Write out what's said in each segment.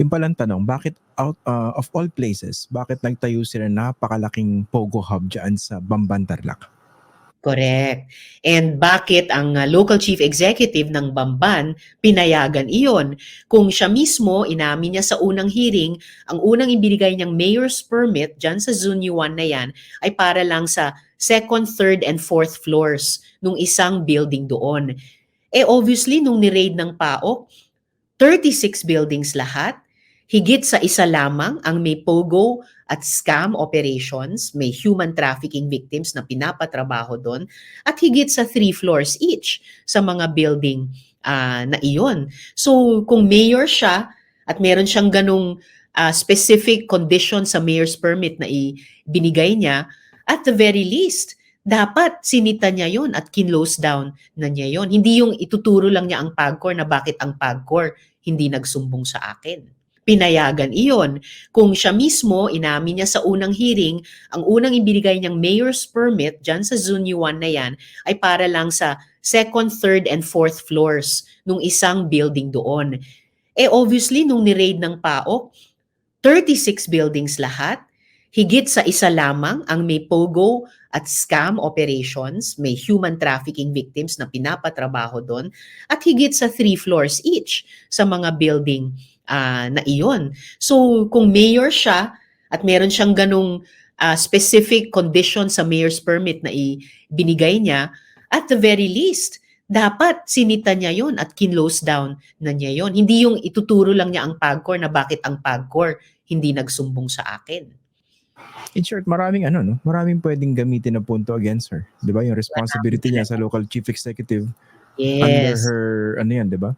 Yung palang tanong, bakit out uh, of all places, bakit nagtayo sila ng napakalaking Pogo Hub dyan sa Bamban Tarlac? Correct. And bakit ang uh, local chief executive ng Bamban pinayagan iyon? Kung siya mismo, inamin niya sa unang hearing, ang unang ibinigay niyang mayor's permit dyan sa Zone 1 na yan ay para lang sa second, third, and fourth floors nung isang building doon. Eh obviously, nung ni-raid ng PAOK, 36 buildings lahat, higit sa isa lamang ang may POGO at scam operations, may human trafficking victims na pinapatrabaho doon, at higit sa three floors each sa mga building uh, na iyon. So kung mayor siya at meron siyang ganong uh, specific condition sa mayor's permit na ibinigay niya, at the very least, dapat sinita niya yon at kinlose down na niya yon. Hindi yung ituturo lang niya ang PAGCOR na bakit ang PAGCOR hindi nagsumbong sa akin pinayagan iyon. Kung siya mismo, inamin niya sa unang hearing, ang unang ibinigay niyang mayor's permit dyan sa Zone 1 na yan ay para lang sa second, third, and fourth floors nung isang building doon. Eh obviously, nung ni-raid ng PAOK, 36 buildings lahat, higit sa isa lamang ang may POGO at scam operations, may human trafficking victims na pinapatrabaho doon, at higit sa three floors each sa mga building uh, na iyon. So kung mayor siya at meron siyang ganong uh, specific condition sa mayor's permit na ibinigay niya, at the very least, dapat sinita niya yon at kinlose down na niya yon. Hindi yung ituturo lang niya ang PAGCOR na bakit ang PAGCOR hindi nagsumbong sa akin. In short, maraming ano, no? Maraming pwedeng gamitin na punto against her. 'Di ba? Yung responsibility niya sa local chief executive yes. under her ano 'yan, 'di ba?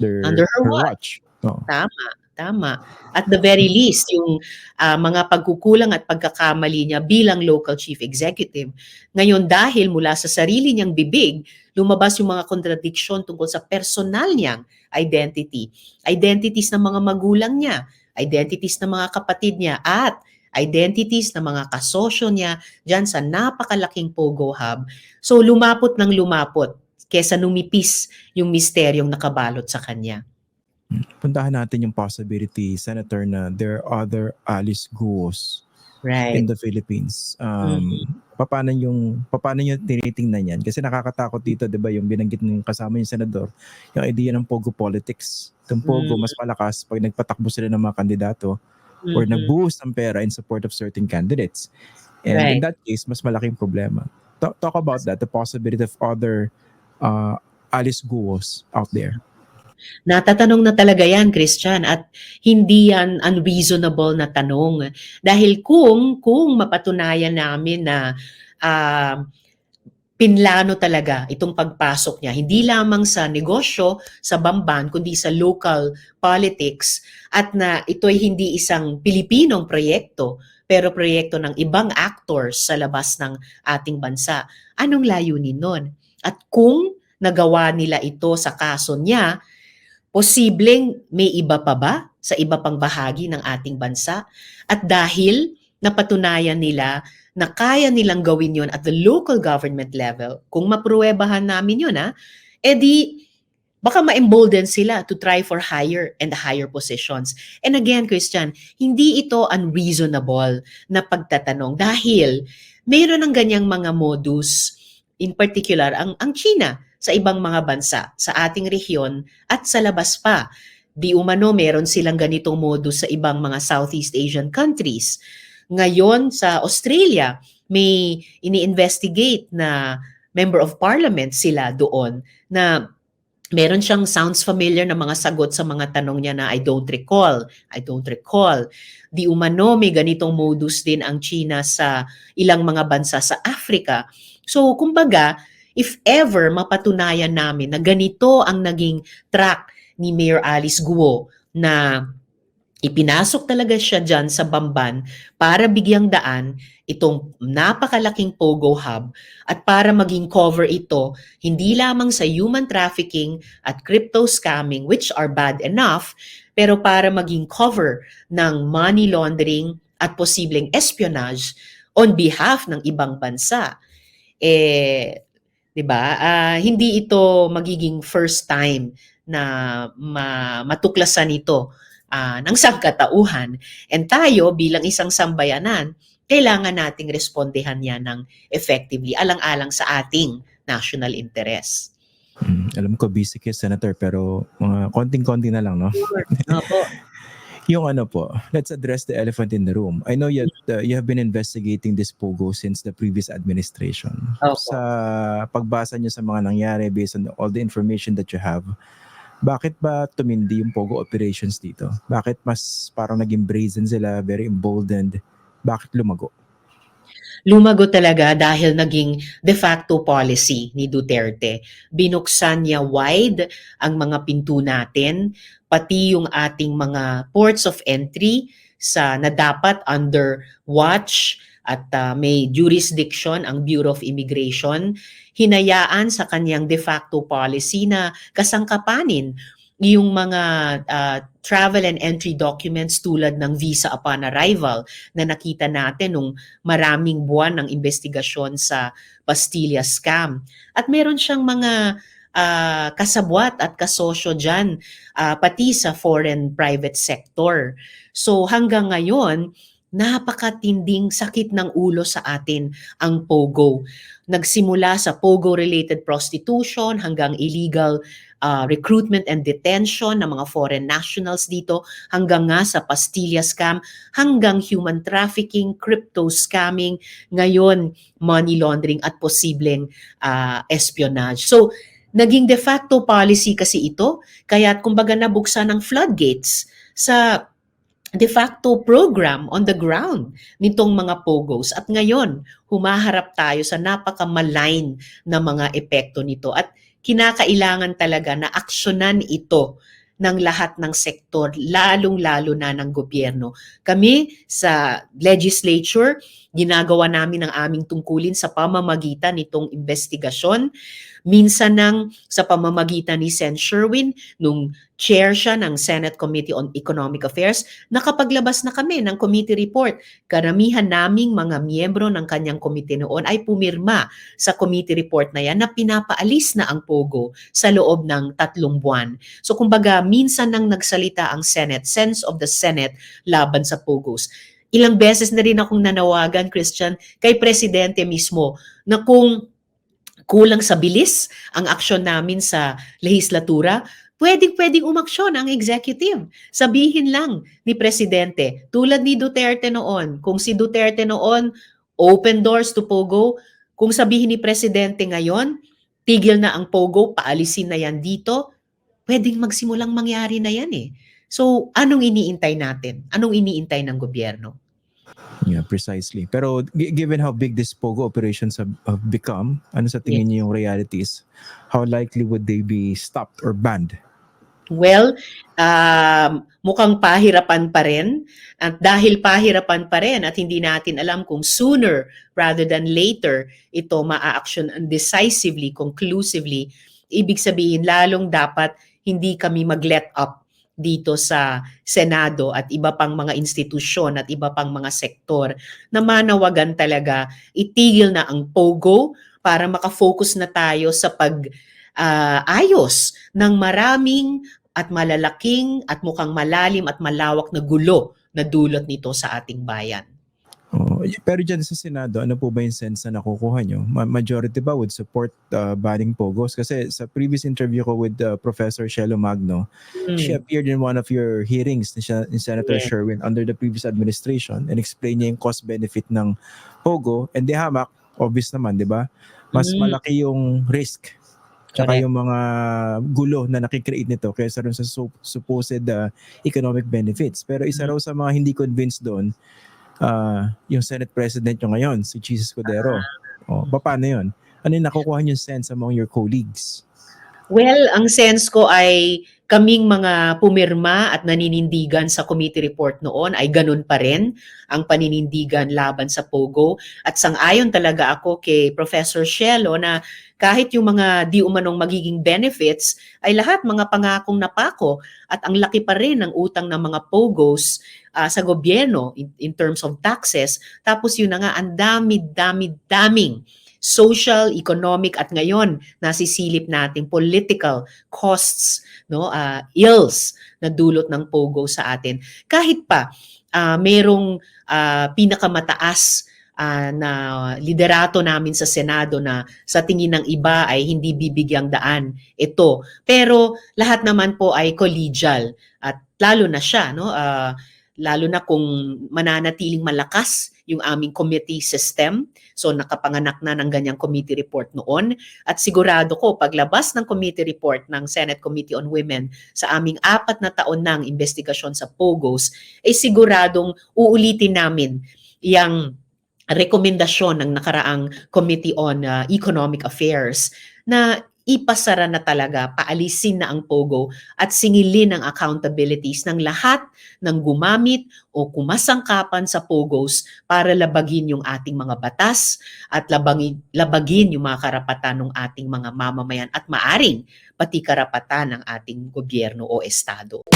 Under her, her watch. watch. Oo. Tama, tama. At the very least, yung uh, mga pagkukulang at pagkakamali niya bilang local chief executive. Ngayon, dahil mula sa sarili niyang bibig, lumabas yung mga contradiction tungkol sa personal niyang identity. Identities ng mga magulang niya, identities ng mga kapatid niya, at identities ng mga kasosyo niya dyan sa napakalaking Pogo Hub. So lumapot ng lumapot kesa numipis yung misteryong nakabalot sa kanya. Puntahan natin yung possibility, Senator, na there are other Alice Guos right. in the Philippines. Um, mm-hmm. Paano yung paano niyo tinitingnan yan? Kasi nakakatakot dito, 'di ba, yung binanggit ng kasama yung senador, yung idea ng pogo politics. Yung pogo mm-hmm. mas malakas pag nagpatakbo sila ng mga kandidato mm-hmm. or nag-boost ng pera in support of certain candidates. And right. in that case, mas malaking problema. Talk, talk about that, the possibility of other uh, Alice Guos out there. Natatanong na talaga yan, Christian, at hindi yan unreasonable na tanong. Dahil kung, kung mapatunayan namin na uh, pinlano talaga itong pagpasok niya, hindi lamang sa negosyo, sa Bamban, kundi sa local politics, at na ito'y hindi isang Pilipinong proyekto, pero proyekto ng ibang actors sa labas ng ating bansa. Anong layunin nun? At kung nagawa nila ito sa kaso niya, Posibleng may iba pa ba sa iba pang bahagi ng ating bansa? At dahil napatunayan nila na kaya nilang gawin yon at the local government level, kung mapruwebahan namin yun, ha, edi baka ma-embolden sila to try for higher and higher positions. And again, Christian, hindi ito unreasonable na pagtatanong dahil mayroon ng ganyang mga modus, in particular, ang, ang China sa ibang mga bansa, sa ating rehiyon at sa labas pa. Di umano meron silang ganitong modus sa ibang mga Southeast Asian countries. Ngayon sa Australia, may ini-investigate na member of parliament sila doon na meron siyang sounds familiar na mga sagot sa mga tanong niya na I don't recall, I don't recall. Di umano may ganitong modus din ang China sa ilang mga bansa sa Africa. So kumbaga, if ever mapatunayan namin na ganito ang naging track ni Mayor Alice Guo na ipinasok talaga siya dyan sa Bamban para bigyang daan itong napakalaking Pogo Hub at para maging cover ito hindi lamang sa human trafficking at crypto scamming which are bad enough pero para maging cover ng money laundering at posibleng espionage on behalf ng ibang bansa. Eh, 'di ba? Uh, hindi ito magiging first time na ma- matuklasan ito ah, ng sangkatauhan. And tayo bilang isang sambayanan, kailangan nating respondehan yan ng effectively alang-alang sa ating national interest. Mm, alam ko busy kayo, Senator, pero mga konting-konti na lang, no? Opo. Yung ano po, let's address the elephant in the room. I know you, uh, you have been investigating this POGO since the previous administration. Opo. Sa pagbasa niyo sa mga nangyari based on all the information that you have, bakit ba tumindi yung POGO operations dito? Bakit mas parang naging brazen sila, very emboldened? Bakit lumago? lumago talaga dahil naging de facto policy ni Duterte. Binuksan niya wide ang mga pinto natin, pati yung ating mga ports of entry sa na dapat under watch at uh, may jurisdiction ang Bureau of Immigration, hinayaan sa kanyang de facto policy na kasangkapanin yung mga uh, travel and entry documents tulad ng visa upon arrival na nakita natin nung maraming buwan ng investigasyon sa Pastilla scam. At meron siyang mga uh, kasabwat at kasosyo dyan, uh, pati sa foreign private sector. So hanggang ngayon, napakatinding sakit ng ulo sa atin ang POGO. Nagsimula sa POGO-related prostitution hanggang illegal uh, recruitment and detention ng mga foreign nationals dito hanggang nga sa Pastilla scam, hanggang human trafficking, crypto scamming, ngayon money laundering at posibleng uh, espionage. So, naging de facto policy kasi ito, kaya kumbaga nabuksan ng floodgates sa de facto program on the ground nitong mga POGOs. At ngayon, humaharap tayo sa napaka-malign na mga epekto nito. At kinakailangan talaga na aksyonan ito ng lahat ng sektor, lalong-lalo na ng gobyerno. Kami sa legislature, ginagawa namin ang aming tungkulin sa pamamagitan nitong investigasyon. Minsan nang sa pamamagitan ni Sen. Sherwin, nung chair siya ng Senate Committee on Economic Affairs, nakapaglabas na kami ng committee report. Karamihan naming mga miyembro ng kanyang komite noon ay pumirma sa committee report na yan na pinapaalis na ang POGO sa loob ng tatlong buwan. So kumbaga, minsan nang nagsalita ang Senate, sense of the Senate laban sa POGOs. Ilang beses na rin akong nanawagan, Christian, kay Presidente mismo na kung kulang sa bilis ang aksyon namin sa legislatura, pwedeng-pwedeng umaksyon ang executive. Sabihin lang ni Presidente, tulad ni Duterte noon, kung si Duterte noon, open doors to POGO, kung sabihin ni Presidente ngayon, tigil na ang POGO, paalisin na yan dito, pwedeng magsimulang mangyari na yan eh. So, anong iniintay natin? Anong iniintay ng gobyerno? Yeah, precisely. Pero given how big this POGO operations have, have become, ano sa tingin niyo yung realities? How likely would they be stopped or banned? Well, um, mukhang pahirapan pa rin. At dahil pahirapan pa rin at hindi natin alam kung sooner rather than later ito maa-action decisively, conclusively, ibig sabihin lalong dapat hindi kami mag-let up dito sa Senado at iba pang mga institusyon at iba pang mga sektor na manawagan talaga itigil na ang POGO para makafocus na tayo sa pag uh, ayos ng maraming at malalaking at mukhang malalim at malawak na gulo na dulot nito sa ating bayan. Pero dyan sa Senado, ano po ba yung sense na nakukuha nyo? Ma- majority ba would support uh, banning POGOs? Kasi sa previous interview ko with uh, Professor Shelo Magno, Hmm. she appeared in one of your hearings ni, siya- ni Senator Yeah. Sherwin under the previous administration and explained niya yung cost-benefit ng POGO. And di hamak, obvious naman, di ba? Mas Mm. malaki yung risk tsaka Correct. yung mga gulo na nakikreate nito kaysa rin sa su- supposed uh, economic benefits. Pero isa Mm. raw sa mga hindi convinced doon, uh, yung Senate President nyo ngayon, si Jesus Cordero. Ah. Oh, pa- paano yun? Ano yung nakukuha nyo sense among your colleagues? Well, ang sense ko ay kaming mga pumirma at naninindigan sa committee report noon ay ganun pa rin ang paninindigan laban sa POGO. At sang-ayon talaga ako kay Professor Shelo na kahit yung mga di umanong magiging benefits ay lahat mga pangakong napako at ang laki pa rin ng utang ng mga POGOs ah, sa gobyerno in, in terms of taxes. Tapos yun na nga, ang dami-dami-daming social, economic at ngayon nasisilip natin political costs, no, ah, ills na dulot ng pogo sa atin. Kahit pa ah, merong ah, pinakamataas ah, na liderato namin sa Senado na sa tingin ng iba ay hindi bibigyang daan ito. Pero lahat naman po ay collegial at lalo na siya no ah, lalo na kung mananatiling malakas yung aming committee system. So nakapanganak na ng ganyang committee report noon at sigurado ko paglabas ng committee report ng Senate Committee on Women sa aming apat na taon ng investigasyon sa POGOs ay siguradong uulitin namin yung rekomendasyon ng nakaraang Committee on uh, Economic Affairs na ipasara na talaga, paalisin na ang POGO at singilin ang accountabilities ng lahat ng gumamit o kumasangkapan sa POGOs para labagin yung ating mga batas at labagin, labagin yung mga karapatan ng ating mga mamamayan at maaring pati karapatan ng ating gobyerno o estado.